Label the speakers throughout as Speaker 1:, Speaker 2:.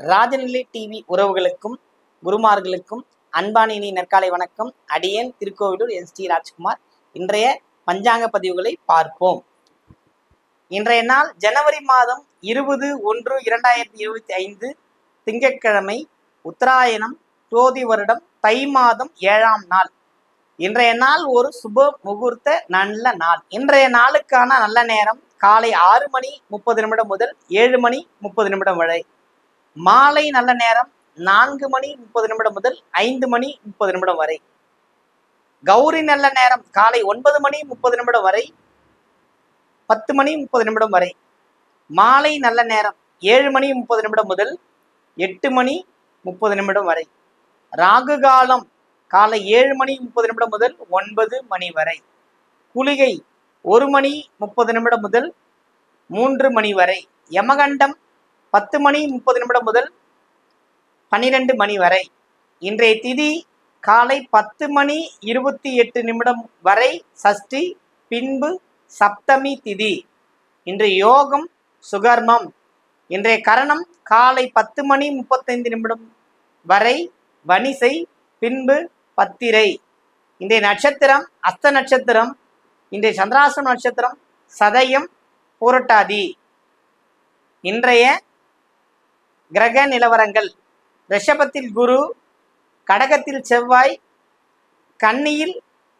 Speaker 1: Rajanilai TV உறவுகளுக்கும் குருமார்களுக்கும் அன்பானினி நற்காலை வணக்கம். அடியேன் திருக்கோவிலூர் என் ஸ்ரீ ராஜ்குமார். இன்றைய பஞ்சாங்க பதிவுகளை பார்ப்போம். இன்றைய நாள் ஜனவரி மாதம் இருபது ஒன்று இரண்டாயிரத்தி இருபத்தி ஐந்து திங்கட்கிழமை உத்தராயணம் ஜோதி வருடம் தை மாதம் ஏழாம் நாள். இன்றைய நாள் ஒரு சுப முகூர்த்த நல்ல நாள். இன்றைய நாளுக்கான நல்ல நேரம் காலை ஆறு மணி முப்பது நிமிடம் முதல் ஏழு மணி முப்பது நிமிடம் வரை. மாலை நல்ல நேரம் நான்கு மணி முப்பது நிமிடம் முதல் ஐந்து மணி முப்பது நிமிடம் வரை. கௌரி நல்ல நேரம் காலை ஒன்பது மணி முப்பது நிமிடம் வரை பத்து மணி முப்பது நிமிடம் வரை. மாலை நல்ல நேரம் ஏழு மணி முப்பது நிமிடம் முதல் எட்டு மணி முப்பது நிமிடம் வரை. ராகு காலம் காலை ஏழு மணி முப்பது நிமிடம் முதல் ஒன்பது மணி வரை. குளிகை ஒரு மணி முப்பது நிமிடம் முதல் மூன்று மணி வரை. யமகண்டம் பத்து மணி முப்பது நிமிடம் முதல் பன்னிரெண்டு மணி வரை. இன்றைய திதி காலை பத்து மணி இருபத்தி எட்டு நிமிடம் வரை சஷ்டி பின்பு சப்தமி திதி. இன்றைய யோகம் சுகர்மம். இன்றைய கரணம் காலை பத்து மணி முப்பத்தைந்து நிமிடம் வரை வனிசை பின்பு பத்திரை. இன்றைய நட்சத்திரம் அஸ்த நட்சத்திரம். இன்றைய சந்திராசன நட்சத்திரம் சதயம் பூரட்டாதி. இன்றைய கிரக நிலவரங்கள். ரிஷபத்தில் குரு கடகத்தில் செவ்வாய் கன்னியில்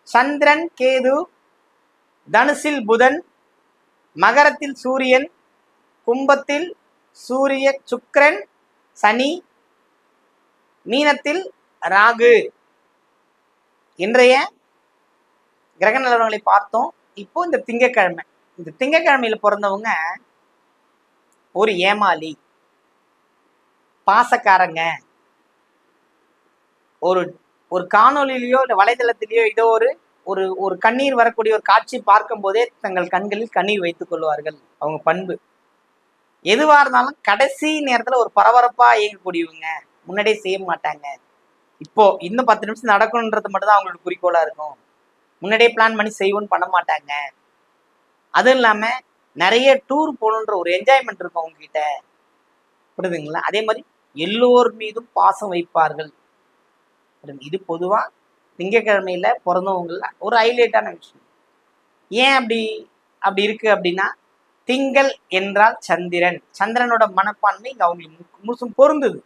Speaker 1: சந்திரன் கேது தனுசில் புதன் மகரத்தில் சூரியன் கும்பத்தில் சூரிய சுக்கரன் சனி மீனத்தில் ராகு. இன்றைய கிரக நிலவரங்களை பார்த்தோம். இப்போ இந்த திங்கக்கிழமை. இந்த திங்கக்கிழமையில் பிறந்தவங்க ஒரு ஏமாளி பாசக்காரங்க. ஒரு ஒரு காணொலியிலையோ இல்லை வலைதளத்திலேயோ ஏதோ ஒரு ஒரு ஒரு கண்ணீர் வரக்கூடிய ஒரு காட்சி பார்க்கும் போதே தங்கள் கண்களில் கண்ணீர் வைத்துக் கொள்வார்கள். அவங்க பண்பு. எதுவா இருந்தாலும் கடைசி நேரத்துல ஒரு பரபரப்பா இயங்கக்கூடியவங்க முன்னாடியே செய்ய மாட்டாங்க. இப்போ இன்னும் பத்து நிமிஷம் நடக்கணுன்றது மட்டும்தான் அவங்களுக்கு அவங்களோட குறிக்கோளா இருக்கும். முன்னாடியே பிளான் பண்ணி செய்வோன்னு பண்ண மாட்டாங்க. அதுவும் இல்லாம நிறைய டூர் போகணுன்ற ஒரு என்ஜாய்மெண்ட் இருக்கும் அவங்க கிட்ட புரியுதுங்களா? அதே மாதிரி எல்லோர் மீதும் பாசம் வைப்பார்கள். இது பொதுவா திங்கக்கிழமையில் பிறந்தவங்கள ஒரு ஹைலைட்டான விஷயம். ஏன் அப்படி அப்படி இருக்கு அப்படின்னா திங்கள் என்றால் சந்திரன். சந்திரனோட மனப்பான்மை இங்கே அவங்களுக்கு முழுசும் பொருந்துது.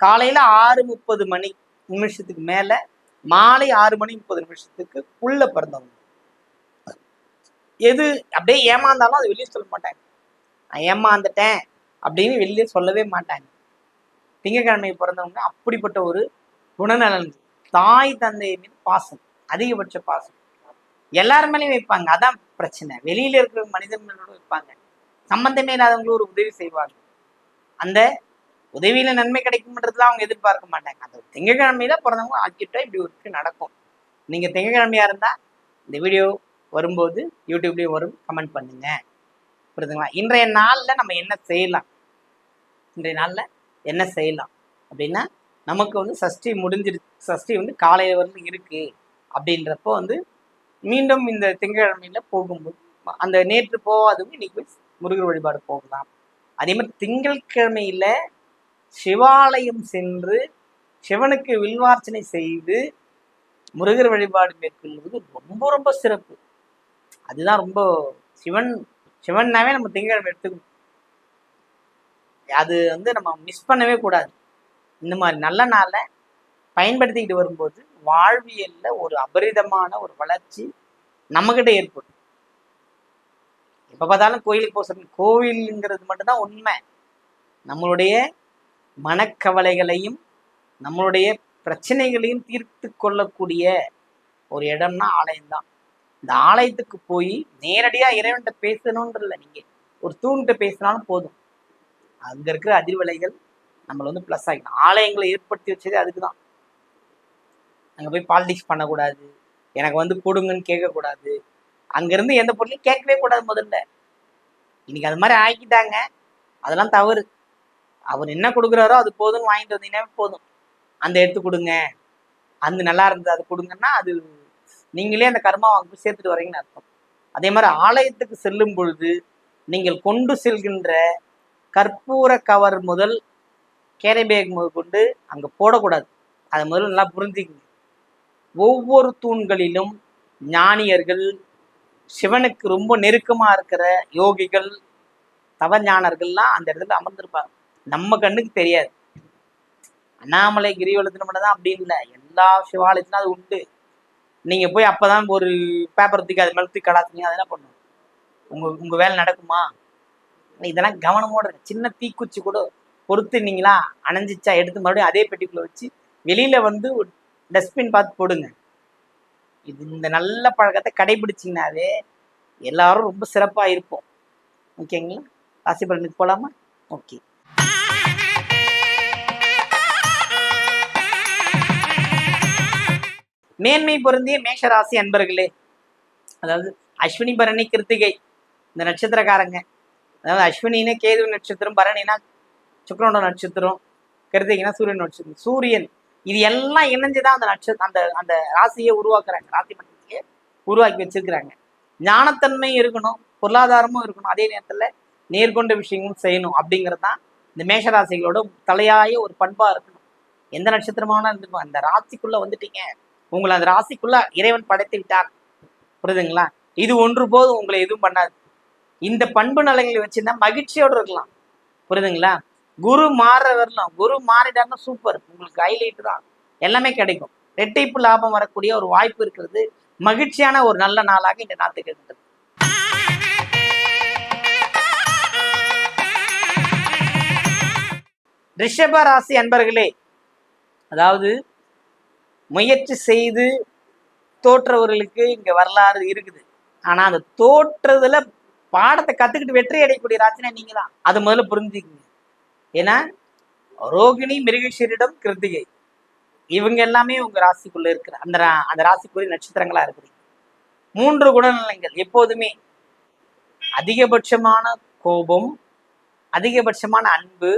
Speaker 1: காலையில ஆறு முப்பது மணி நிமிஷத்துக்கு மேல மாலை ஆறு மணி முப்பது நிமிஷத்துக்கு உள்ள பிறந்தவங்க. எது அப்படியே ஏமாந்தாலும் அது வெளியே சொல்ல மாட்டாங்க. நான் ஏமாந்துட்டேன் அப்படின்னு வெளியே சொல்லவே மாட்டாங்க. திங்கக்கிழமை பிறந்தவங்க அப்படிப்பட்ட ஒரு குணநலன் தாய் தந்தை மீது பாசம் அதிகபட்ச பாசம். எல்லார் மேலேயும் வைப்பாங்க. அதான் பிரச்சனை. வெளியில இருக்கிற மனிதர்களோட வைப்பாங்க. சம்பந்தமே இல்லாதவங்களும் ஒரு உதவி செய்வாங்க. அந்த உதவியில நன்மை கிடைக்கும்ன்றதுலாம் அவங்க எதிர்பார்க்க மாட்டாங்க. அந்த திங்கக்கிழமையில பிறந்தவங்க ஆக்கிட்டா இப்படி ஒரு நடக்கும். நீங்க திங்கக்கிழமையா இருந்தா இந்த வீடியோ வரும்போது யூடியூப்லயும் வரும். கமெண்ட் பண்ணுங்க. புரியுதுங்களா? இன்றைய நாள்ல நம்ம என்ன செய்யலாம்? இன்றைய நாள்ல என்ன செய்யலாம்? அப்படின்னா நமக்கு வந்து சஷ்டி முடிஞ்சிரு சஷ்டி வந்து காலையில் வரைக்கும் இருக்கு. அப்படின்றப்போ வந்து மீண்டும் இந்த திங்கக்கிழமையில போகும்போது அந்த நேற்று போகாதவங்க இன்னைக்கு போய் முருகர் வழிபாடு போகலாம். அதே மாதிரி திங்கட்கிழமையில சிவாலயம் சென்று சிவனுக்கு வில்வார்ச்சனை செய்து முருகர் வழிபாடு மேற்கொள்வது ரொம்ப ரொம்ப சிறப்பு. அதுதான் ரொம்ப சிவன் சிவன்னாவே நம்ம திங்கட்கிழமை எடுத்துக்கணும். அது வந்து நம்ம மிஸ் பண்ணவே கூடாது. இந்த மாதிரி நல்ல நாளை பயன்படுத்திக்கிட்டு வரும்போது வாழ்வியல்ல ஒரு அபரிதமான ஒரு வளர்ச்சி நம்மகிட்ட ஏற்படும். எப்ப பார்த்தாலும் கோயிலுக்கு போக சொல்லி கோவிலுங்கிறது மட்டும்தான் உண்மை. நம்மளுடைய மனக்கவலைகளையும் நம்மளுடைய பிரச்சனைகளையும் தீர்த்து கொள்ளக்கூடிய ஒரு இடம்னா ஆலயம்தான். இந்த ஆலயத்துக்கு போய் நேரடியா இறைவன்கிட்ட பேசணுன்றல நீங்க. ஒரு தூண்கிட்ட பேசினாலும் போதும். அங்க இருக்கிற அதிர்வலைகள் நம்மளை வந்து ப்ளஸ் ஆகிக்கணும் ஆலயங்களை ஏற்படுத்தி வச்சதே அதுக்கு தான் அங்கே போய் பாலிடிக்ஸ் பண்ணக்கூடாது. எனக்கு வந்து கொடுங்கன்னு கேட்கக்கூடாது. அங்கேருந்து எந்த பொருளையும் கேட்கவே கூடாது முதல்ல. இன்னைக்கு அது மாதிரி ஆக்கிட்டாங்க. அதெல்லாம் தவறு. அவர் என்ன கொடுக்குறாரோ அது போதும்னு வாங்கிட்டு வந்தீங்கன்னா போதும். அந்த எடுத்து கொடுங்க. அந்த நல்லா இருந்தது அது கொடுங்கன்னா அது நீங்களே அந்த கர்மா வாங்க போய் சேர்த்துட்டு வரீங்கன்னு அர்த்தம். அதே மாதிரி ஆலயத்துக்கு செல்லும் பொழுது நீங்கள் கொண்டு செல்கின்ற கற்பூர கவர் முதல் கேரி பேக் முதல் கொண்டு அங்கே போடக்கூடாது. அதை முதல்ல நல்லா புரிஞ்சுக்குங்க. ஒவ்வொரு தூண்களிலும் ஞானியர்கள் சிவனுக்கு ரொம்ப நெருக்கமாக இருக்கிற யோகிகள் தவஞானர்கள்லாம் அந்த இடத்துல அமர்ந்திருப்பாங்க. நம்ம கண்ணுக்கு தெரியாது. அண்ணாமலை கிரிவலத்தில் மட்டும் தான் அப்படி இல்லை. எல்லா சிவாலயத்திலும் அது உண்டு. நீங்கள் போய் அப்பதான் ஒரு பேப்பர் தூக்கி அது மேலே தூக்கி கடாத்தீங்க அதெல்லாம் பண்ணுவோம். பண்ணும் உங்கள் வேலை நடக்குமா? இதெல்லாம் கவனமோட இருக்கு சின்ன தீக்குச்சி கூட பொறுத்துனீங்களா அணைஞ்சிச்சா எடுத்து மறுபடியும் அதே பெட்டிக்குள்ள வச்சு வெளியில வந்து டஸ்ட்பின் பார்த்து போடுங்க. இது இந்த நல்ல பழக்கத்தை கடைபிடிச்சிங்கனாவே எல்லாரும் ரொம்ப சிறப்பா இருப்போம். ஓகேங்களா ராசி பலனுக்கு போகலாமா ஓகே மேன்மை பொருந்திய மேஷராசி அன்பர்களே அதாவது அஸ்வினி பரணி கிருத்திகை இந்த நட்சத்திரக்காரங்க. அதாவது அஸ்வினினா கேது நட்சத்திரம் பரணினா சுக்கிரனோட நட்சத்திரம் கிருத்திகைனா சூரியன் நட்சத்திரம். சூரியன் இது எல்லாம் இணைஞ்சுதான் அந்த நட்சத்திரம் அந்த அந்த ராசியை உருவாக்குறாங்க. ராசி மண்டலத்தையே உருவாக்கி வச்சிருக்கிறாங்க. ஞானத்தன்மையும் இருக்கணும் பொருளாதாரமும் இருக்கணும். அதே நேரத்துல நேர்கொண்ட விஷயங்களும் செய்யணும் அப்படிங்கிறது தான் இந்த மேஷராசிகளோட தலையாய ஒரு பண்பா இருக்கணும். எந்த நட்சத்திரமான இருந்துக்கும் அந்த ராசிக்குள்ள வந்துட்டீங்க. உங்களை அந்த ராசிக்குள்ள இறைவன் படைத்து விட்டார். புரியுதுங்களா? இது ஒன்று போது உங்களை எதுவும் பண்ணாது. இந்த பண்பு நலங்களை வச்சிருந்தா மகிழ்ச்சியோடு இருக்கலாம். புரியுதுங்களா? குரு மாற வரலாம் குரு மாறிட்டாருன்னா சூப்பர் உங்களுக்கு ஹைலைட் தான். எல்லாமே கிடைக்கும். ரெட்டிப்பு லாபம் வரக்கூடிய ஒரு வாய்ப்பு இருக்கிறது. மகிழ்ச்சியான ஒரு நல்ல நாளாக இந்த நாட்டுக்கு இருந்தது. ரிஷப ராசி அன்பர்களே அதாவது முயற்சி செய்து தோற்றவர்களுக்கு இங்க வரலாறு இருக்குது. ஆனா அந்த தோற்றதுல பாடத்தை கத்துக்கிட்டு வெற்றி அடையக்கூடிய ராசினா நீங்க தான் அது முதல்ல புரிஞ்சுக்கங்க. ஏன்னா ரோகிணி மிருகேஸ்வரிடம் கிருத்திகை. இவங்க எல்லாமே உங்க ராசிக்குள்ள இருக்கிற அந்த அந்த ராசிக்குரிய நட்சத்திரங்களா இருக்குது மூன்று குணநலங்கள் எப்போதுமே அதிகபட்சமான கோபம் அதிகபட்சமான அன்பு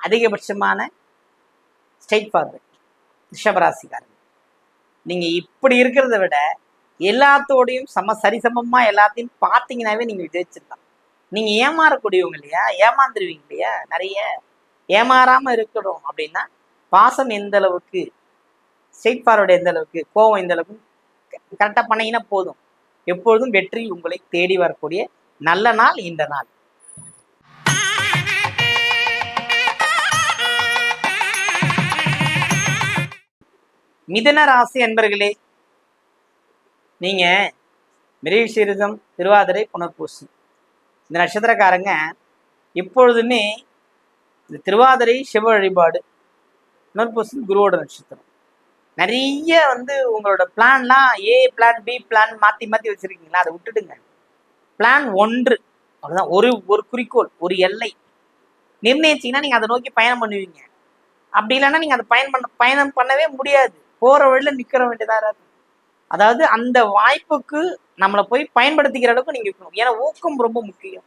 Speaker 1: அதிகபட்சமான ஸ்டேட் ஃபார்வர்ட் ரிஷபராசிக்காரங்க நீங்க இப்படி இருக்கிறத விட எல்லாத்தோடையும் சம சரிசமமா எல்லாத்தையும் பார்த்தீங்கன்னாவே நீங்க ஜெயிச்சிடலாம் நீங்க ஏமாறக்கூடியவங்க இல்லையா? ஏமாந்துருவீங்க இல்லையா? நிறைய ஏமாறாம இருக்கணும் அப்படின்னா பாசம் எந்த அளவுக்கு ஸ்ட்ரெயிட் ஃபார்வர்டு எந்த அளவுக்கு கோவம் எந்த அளவுக்கு கரெக்டாக பண்ணீங்கன்னா போதும். எப்பொழுதும் வெற்றி உங்களை தேடி வரக்கூடிய நல்ல நாள் இந்த நாள். மிதன ராசி அன்பர்களே நீங்க மிருகசீரிதம் திருவாதிரை புனர்பூசி. இந்த நட்சத்திரக்காரங்க எப்பொழுதுமே இந்த திருவாதிரை சிவ வழிபாடு புனர்பூசி குருவோட நட்சத்திரம். நிறைய வந்து உங்களோட பிளான்லாம் ஏ பிளான் பி பிளான் மாற்றி மாற்றி வச்சிருக்கீங்களா? அதை விட்டுடுங்க. பிளான் ஒன்று. அவ்வளோதான் ஒரு ஒரு குறிக்கோள் ஒரு எல்லை. நிர்ணயிச்சீங்கன்னா நீங்கள் அதை நோக்கி பயணம் பண்ணுவீங்க. அப்படி இல்லைன்னா நீங்கள் அதை பயன் பண்ண பயணம் பண்ணவே முடியாது. போகிற வழியில் நிற்கிற வேண்டியதாக இருக்கும் அதாவது அந்த வாய்ப்புக்கு நம்மளை போய் பயன்படுத்திக்கிற அளவுக்கு நீங்க இருக்கணும். ஏன்னா ஊக்கம் ரொம்ப முக்கியம்.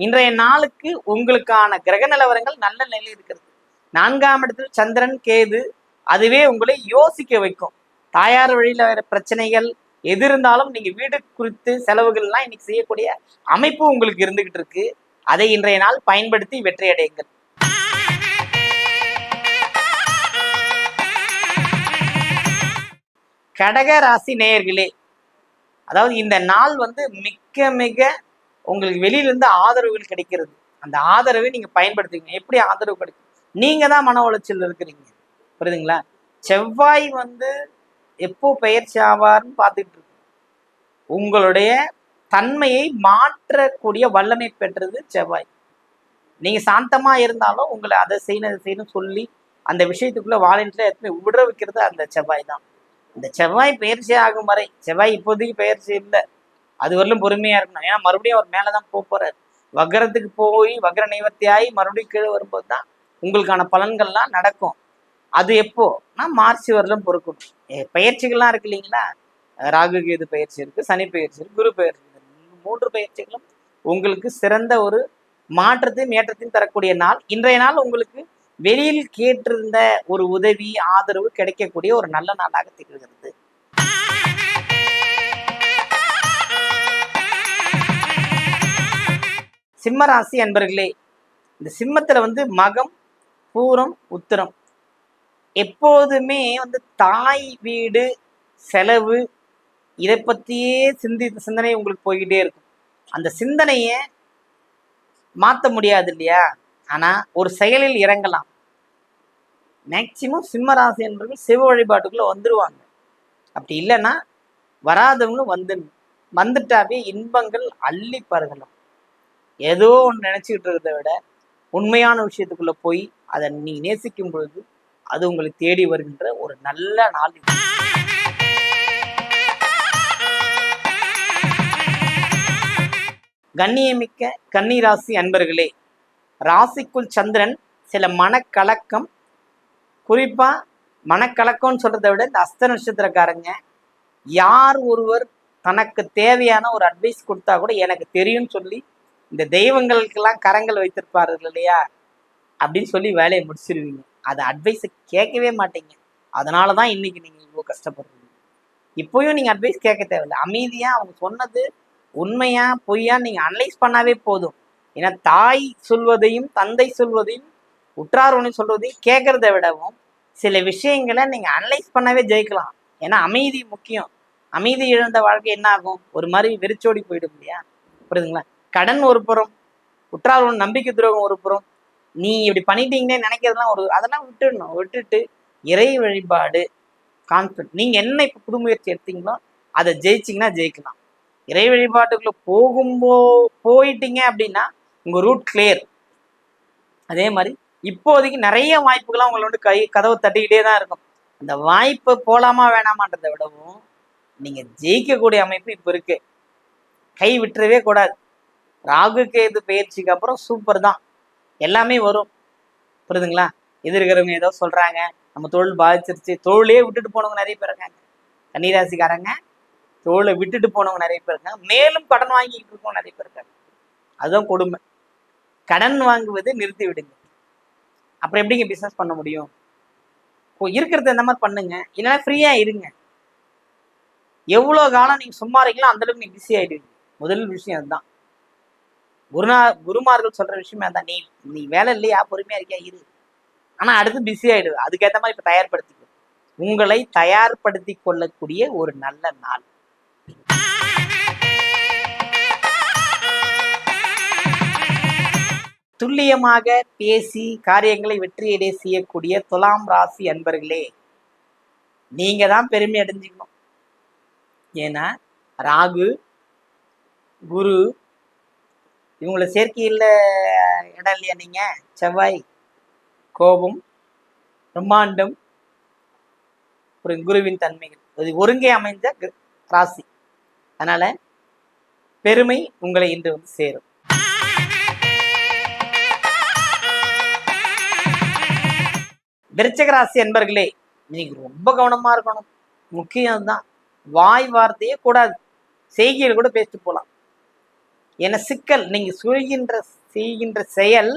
Speaker 1: இன்றைய நாளுக்கு உங்களுக்கான கிரக நிலவரங்கள் நல்ல நிலையில் இருக்கிறது. நான்காம் இடத்தில் சந்திரன் கேது அதுவே உங்களை யோசிக்க வைக்கும். தாயார் வழியில வேற பிரச்சனைகள் எது இருந்தாலும் நீங்க வீடு குறித்து செலவுகள்லாம் இன்னைக்கு செய்யக்கூடிய அமைப்பு உங்களுக்கு இருந்துகிட்டு இருக்கு. அதை இன்றைய நாள் பயன்படுத்தி வெற்றி அடையுங்கள் கடக ராசி நேயர்களே அதாவது இந்த நாள் வந்து மிக்க மிக உங்களுக்கு வெளியிலிருந்து ஆதரவுகள் கிடைக்கிறது. அந்த ஆதரவை நீங்கள் பயன்படுத்துவீங்க. எப்படி ஆதரவு கிடைக்கும்? நீங்கள் தான் மன உளைச்சல் இருக்கிறீங்க. புரியுதுங்களா? செவ்வாய் வந்து எப்போ பயிற்சி ஆவார்னு பார்த்துக்கிட்டு இருக்கு உங்களுடைய தன்மையை மாற்றக்கூடிய வல்லமை பெற்றது செவ்வாய். நீங்கள் சாந்தமாக இருந்தாலும் உங்களை அதை செய்யணும் அதை செய்யணும் சொல்லி அந்த விஷயத்துக்குள்ளே வாலண்டியர் எத்தனை விட வைக்கிறது அந்த செவ்வாய் தான். இந்த செவ்வாய் பயிற்சி ஆகும் வரை செவ்வாய் இப்போதைக்கு பயிற்சி இல்லை. அது வரலும் பொறுமையா இருக்கணும். ஏன்னா மறுபடியும் அவர் மேலதான் போக போறாரு. வக்ரத்துக்கு போய் வக்ர நிவர்த்தி ஆகி மறுபடியும் கீழே வரும்போது தான் உங்களுக்கான பலன்கள்லாம் நடக்கும். அது எப்போ? நான் மார்ச் வரலும் பொறுக்கணும். பயிற்சிகள்லாம் இருக்கு இல்லைங்களா? ராகு கேது பயிற்சி இருக்கு சனி பயிற்சி இருக்கு குரு பயிற்சி இருக்கு. மூன்று பயிற்சிகளும் உங்களுக்கு சிறந்த ஒரு மாற்றத்தையும் ஏற்றத்தையும் தரக்கூடிய நாள். இன்றைய நாள் உங்களுக்கு வெளியில் கேட்டிருந்த ஒரு உதவி ஆதரவு கிடைக்கக்கூடிய ஒரு நல்ல நாளாக திகழ்கிறது. சிம்மராசி அன்பர்களே இந்த சிம்மத்தில் வந்து மகம் பூரம் உத்திரம். எப்போதுமே வந்து தாய் வீடு செலவு இதை பற்றியே சிந்தி சிந்தனை உங்களுக்கு போய்கிட்டே இருக்கும். அந்த சிந்தனையை மாற்ற முடியாது இல்லையா? ஆனால் ஒரு செயலில் இறங்கலாம். மேக்சிமம் சிம்ம ராசி என்பவர்கள் சிவ வழிபாட்டுக்குள்ளே வந்துடுவாங்க அப்படி இல்லைன்னா வராதவங்களும் வந்து வந்துட்டாவே இன்பங்கள் அள்ளி பருகலாம் ஏதோ ஒன்று நினச்சிக்கிட்டு இருக்கிறத விட உண்மையான விஷயத்துக்குள்ளே போய் அதை நீ நேசிக்கும் பொழுது அது உங்களை தேடி வருகின்ற ஒரு நல்ல நாள் இது. கண்ணியமிக்க கன்னி ராசி அன்பர்களே ராசிக்குள் சந்திரன் சில மனக்கலக்கம் குறிப்பாக மனக்கலக்கம்னு சொல்கிறத விட இந்த அஸ்த நட்சத்திரக்காரங்க யார் ஒருவர் தனக்கு தேவையான ஒரு அட்வைஸ் கொடுத்தா கூட எனக்கு தெரியும்னு சொல்லி இந்த தெய்வங்களுக்கெல்லாம் கரங்கள் வைத்திருப்பார்கள் இல்லையா? அப்படின்னு சொல்லி வேலையை முடிச்சிருவீங்க. அது அட்வைஸை கேட்கவே மாட்டீங்க. அதனால தான் இன்னைக்கு நீங்கள் இவ்வளோ கஷ்டப்படுறீங்க. இப்போயும் நீங்கள் அட்வைஸ் கேட்க தேவையில்லை. அமைதியாக அவங்க சொன்னது உண்மையா பொய்யா நீங்கள் அனலைஸ் பண்ணாவே போதும். ஏன்னா தாய் சொல்வதையும் தந்தை சொல்வதையும் உற்றார் ஒன்று சொல்வதையும் கேட்கறத விடவும் சில விஷயங்களை நீங்கள் அனலைஸ் பண்ணவே ஜெயிக்கலாம். ஏன்னா அமைதி முக்கியம். அமைதி இழந்த வாழ்க்கை என்ன ஆகும்? ஒரு மாதிரி வெறிச்சோடி போயிடும் இல்லையா? புரியுதுங்களா? கடன் ஒரு புறம் உற்றார் உணவு நம்பிக்கை துரோகம் ஒரு புறம். நீ இப்படி பண்ணிட்டீங்கன்னே நினைக்கிறதுலாம் ஒரு அதெல்லாம் விட்டுடணும். விட்டுட்டு இறை வழிபாடு கான்ஃபிடன்ட் நீங்க என்ன இப்ப புது முயற்சி எடுத்தீங்களோ அதை ஜெயிச்சிங்கன்னா ஜெயிக்கலாம். இறை வழிபாட்டுக்குள்ள போகும்போ போயிட்டீங்க அப்படின்னா உங்க ரூட் கிளியர் அதே மாதிரி இப்போதைக்கு நிறைய வாய்ப்புகள்லாம் உங்களை வந்து கை கதவை தட்டிக்கிட்டே தான் இருக்கும். அந்த வாய்ப்பை போலாமா வேணாமான்றதை விடவும் நீங்க ஜெயிக்கக்கூடிய அமைப்பு இப்போ இருக்கு. கை விட்டுறவே கூடாது. ராகு கேது பயிற்சிக்கு அப்புறம் சூப்பர் தான். எல்லாமே வரும். புரியுதுங்களா? எது ஏதோ சொல்றாங்க. நம்ம தொழில் பாதிச்சிருச்சு. தொழிலே விட்டுட்டு போனவங்க நிறைய பேர் இருக்காங்க. கன்னிராசிக்காரங்க தொழிலை விட்டுட்டு போனவங்க நிறைய பேர் இருக்காங்க. மேலும் கடன் வாங்கிக்கிட்டு இருக்கவங்க நிறைய பேர் இருக்காங்க. அதுதான் கொடுமை. கடன் வாங்குவதை நிறுத்தி விடுங்க. அப்புறம் எப்படிங்க பிசினஸ் பண்ண முடியும்? இப்போ இருக்கிறத இந்த மாதிரி பண்ணுங்க. இல்லைன்னா ஃப்ரீயா இருங்க. எவ்வளோ காலம் நீங்க சும்மா இருக்கீங்களோ அந்த அளவுக்கு நீங்க பிஸி ஆயிடுவீங்க. முதல் விஷயம் அதுதான். குருநா குருமார்கள் சொல்ற விஷயமே அதான். நீ நீ வேலை இல்லையா? பொறுமையா இருக்கியா? இரு. ஆனா அடுத்து பிஸி ஆயிடுது அதுக்கேற்ற மாதிரி இப்ப தயார்படுத்திக்கோ. உங்களை தயார்படுத்தி கொள்ளக்கூடிய ஒரு நல்ல நாள். துல்லியமாக பேசி காரியங்களை வெற்றியடைய செய்யக்கூடிய துலாம் ராசி அன்பர்களே நீங்க தான் பெருமை அடைஞ்சிக்கணும். ஏன்னா ராகு குரு இவங்கள சேர்க்கையில் இடம் இல்லையா நீங்க? செவ்வாய் கோபம் பிரம்மாண்டம் ஒரு குருவின் தன்மைகள். இது ஒருங்கே அமைந்த ராசி. அதனால பெருமை உங்களை இன்று வந்து சேரும். விருச்சகராசி என்பர்களே நீங்க ரொம்ப கவனமா இருக்கணும். முக்கியம் தான் வாய் வார்த்தையே கூடாது. செய்கையில் கூட பேசிட்டு போகலாம் ஏன்னா சிக்கல் நீங்க சொல்கின்ற செய்கின்ற செயல்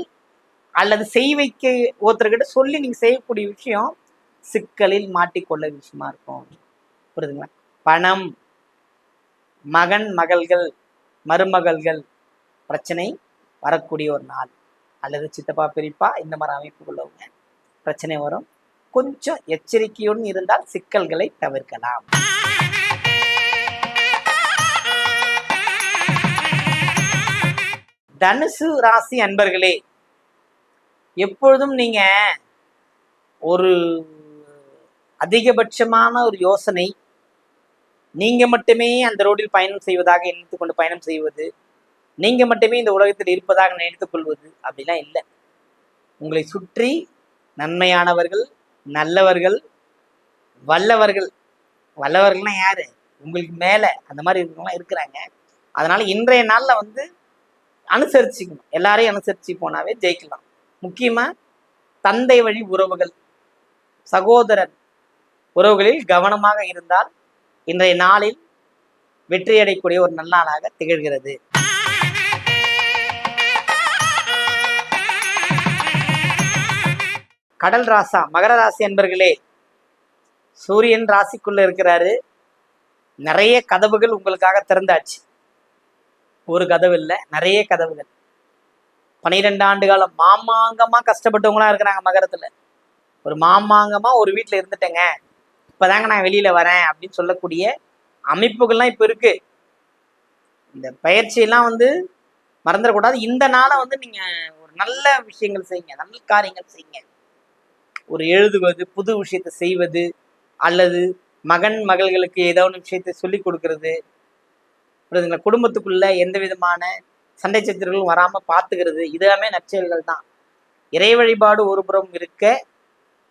Speaker 1: அல்லது செய் வைக்க ஒருத்தர்கிட்ட சொல்லி நீங்க செய்யக்கூடிய விஷயம் சிக்கலில் மாட்டிக்கொள்ள விஷயமா இருக்கும். புரியுதுங்களா? பணம் மகன் மகள்கள் மருமகள்கள் பிரச்சனை வரக்கூடிய ஒரு நாள். அல்லது சித்தப்பா பெரியப்பா இந்த மாதிரி அமைப்பு உள்ளவங்க பிரச்சனை வரும். கொஞ்சம் எச்சரிக்கையுடன் இருந்தால் சிக்கல்களை தவிர்க்கலாம். தனுசு ராசி அன்பர்களே எப்பொழுதும் நீங்க ஒரு அதிகபட்சமான ஒரு யோசனை நீங்க மட்டுமே அந்த ரோட்டில் பயணம் செய்வதாக நினைத்து கொண்டு பயணம் செய்வது நீங்க மட்டுமே இந்த உலகத்தில் இருப்பதாக நினைத்துக் கொள்வது அப்படிலாம் இல்லை. உங்களை சுற்றி நன்மையானவர்கள் நல்லவர்கள் வல்லவர்கள். வல்லவர்கள்னா யாரு? உங்களுக்கு மேல அந்த மாதிரி இருக்கவங்களாம் இருக்கிறாங்க. அதனால இன்றைய நாள்ல வந்து அனுசரிச்சுக்கணும். எல்லாரையும் அனுசரிச்சு போனாவே ஜெயிக்கலாம். முக்கியமா தந்தை வழி உறவுகள் சகோதரன் உறவுகளில் கவனமாக இருந்தால் இன்றைய நாளில் வெற்றியடையக்கூடிய ஒரு நல்ல நாளாக திகழ்கிறது. கடல் ராசா மகர ராசி என்பர்களே சூரியன் ராசிக்குள்ள இருக்கிறாரு. நிறைய கதவுகள் உங்களுக்காக திறந்தாச்சு. ஒரு கதவு இல்லை நிறைய கதவுகள். பனிரெண்டு ஆண்டு காலம் மாமாங்கமா கஷ்டப்பட்டவங்களா இருக்கிறாங்க மகரத்துல. ஒரு மாமாங்கமா ஒரு வீட்டுல இருந்துட்டேங்க. இப்பதாங்க நான் வெளியில வரேன் அப்படின்னு சொல்லக்கூடிய அமைப்புகள்லாம் இப்ப இருக்கு. இந்த பயிற்சியெல்லாம் வந்து மறந்துடக்கூடாது. இந்த நாளை வந்து நீங்க ஒரு நல்ல விஷயங்கள் செய்யுங்க நல்ல காரியங்கள் செய்யுங்க. ஒரு எழுதுவது புது விஷயத்தை செய்வது அல்லது மகன் மகள்களுக்கு ஏதோ ஒரு விஷயத்தை சொல்லி கொடுக்கறது. புரியுதுங்களா? குடும்பத்துக்குள்ள எந்த விதமான சண்டை சச்சரவுகளும் வராம பார்த்துக்கிறது. இதெல்லாமே நற்செயல்கள் தான். இறை வழிபாடு ஒரு புறம் இருக்க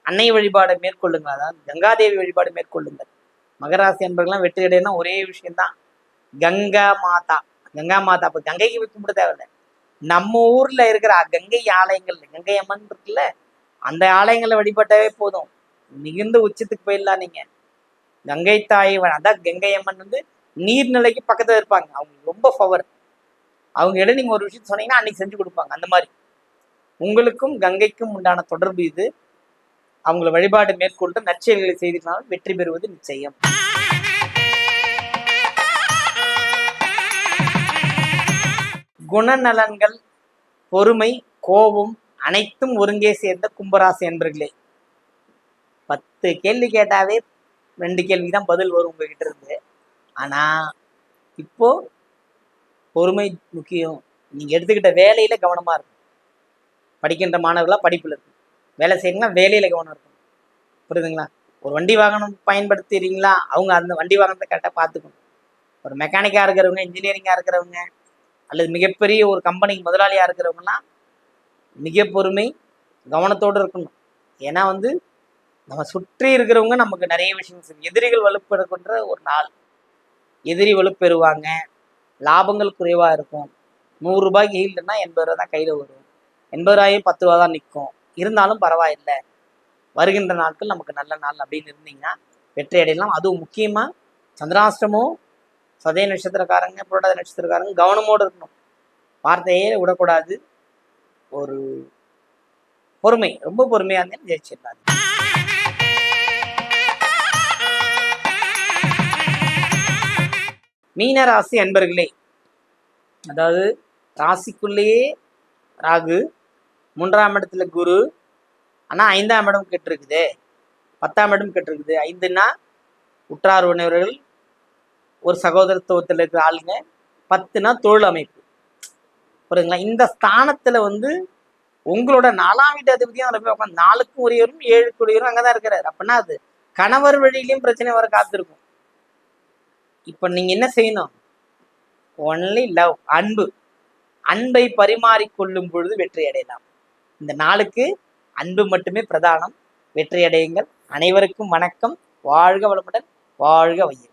Speaker 1: அன்னை வழிபாடை மேற்கொள்ளுங்கள். அதாவது கங்காதேவி வழிபாடு மேற்கொள்ளுங்கள். மகராசி என்பர்கள்லாம் வெற்றி ஒரே விஷயம்தான். கங்கா மாதா. கங்கா மாதா. அப்போ கங்கைக்கு கும்பிட தேவையில்லை. நம்ம ஊர்ல இருக்கிற கங்கை ஆலயங்கள் கங்கை அம்மன் இருக்குல்ல அந்த ஆலயங்களை வழிபட்டாவே போதும். மிகுந்த உச்சத்துக்கு போயிடலாம் நீங்க. கங்கை தாய் அதான் கங்கை அம்மன் வந்து நீர்நிலைக்கு பக்கத்துல இருப்பாங்க. அவங்க ரொம்ப பவர் அவங்க இடம் நீங்க ஒரு விஷயம் சொன்னீங்கன்னா அன்னைக்கு செஞ்சு கொடுப்பாங்க. அந்த மாதிரி. உங்களுக்கும் கங்கைக்கும் உண்டான தொடர்பு இது. அவங்கள வழிபாடு மேற்கொண்டு நற்செயல்களை செய்திருந்தாலும் வெற்றி பெறுவது நிச்சயம். குணநலன்கள் பொறுமை கோபம் அனைத்தும் ஒருங்கே சேர்ந்த கும்பராசி என்பர்களே. பத்து கேள்வி கேட்டாவே ரெண்டு கேள்விக்கு தான் பதில் வரும் உங்ககிட்ட இருந்து. ஆனா இப்போ பொறுமை முக்கியம். நீங்க எடுத்துக்கிட்ட வேலையில கவனமா இருக்கும் படிக்கின்ற மாணவர்களா படிப்புல இருக்கும் வேலை செய்யணும்னா வேலையில கவனம் இருக்கும் புரியுதுங்களா? ஒரு வண்டி வாகனம் பயன்படுத்துறீங்களா? அவங்க அந்த வண்டி வாகனத்தை கரெக்டாக பார்த்துக்கணும். ஒரு மெக்கானிக்காக இருக்கிறவங்க இன்ஜினியரிங்காக இருக்கிறவங்க அல்லது மிகப்பெரிய ஒரு கம்பெனிக்கு முதலாளியாக இருக்கிறவங்கலாம் மிக பொறுமை கவனத்தோடு இருக்கணும். ஏன்னா வந்து நம்ம சுற்றி இருக்கிறவங்க நமக்கு நிறைய விஷயம் எதிரிகள் வலுப்பெறுகின்ற ஒரு நாள். எதிரி வலுப்பெறுவாங்க. லாபங்கள் குறைவாக இருக்கும். நூறு ரூபாய்க்கு ஹீல்டுனா எண்பது ரூபா தான் கையில் வரும். எண்பது ரூபாயும் பத்து ரூபா தான் நிற்கும் இருந்தாலும் பரவாயில்லை. வருகின்ற நாட்கள் நமக்கு நல்ல நாள் அப்படின்னு இருந்தீங்கன்னா வெற்றி அடையலாம். அதுவும் முக்கியமாக சந்திராஷ்டமும் சதய நட்சத்திரக்காரங்க புரட்டாத நட்சத்திரக்காரங்க கவனமோடு இருக்கணும். வார்த்தையே விடக்கூடாது. ஒரு பொறுமை ரொம்ப பொறுமையாக இருந்தேன் ஜெயிச்சிடலாம் மீன ராசி அன்பர்களே அதாவது ராசிக்குள்ளேயே ராகு மூன்றாம் இடத்துல குரு ஆனால் ஐந்தாம் இடம் கெட்டிருக்குது பத்தாம் இடம் கெட்டிருக்குது ஐந்துன்னா உற்றார் உணவர்கள் ஒரு சகோதரத்துவத்தில் இருக்கிற ஆளுங்க பத்துனா தொழில் அமைப்பு. புரியுதுங்களா? இந்த ஸ்தானத்துல வந்து உங்களோட நாலாம் வீட்டு அதிபதியும் அதில் போய் உட்காந்து நாலுக்கும் உரியவரும் ஏழுக்கு உரியவரும் அங்கதான் இருக்கிறாரு. அப்படின்னா அது கணவர் வழியிலையும் பிரச்சனை வர காத்திருக்கும். இப்ப நீங்க என்ன செய்யணும்? ஒன்லி லவ் அன்பு. அன்பை பரிமாறிக்கொள்ளும் பொழுது வெற்றி அடையலாம். இந்த நாளுக்கு அன்பு மட்டுமே பிரதானம். வெற்றி அடையுங்கள். அனைவருக்கும் வணக்கம். வாழ்க வளமுடன். வாழ்க வையம்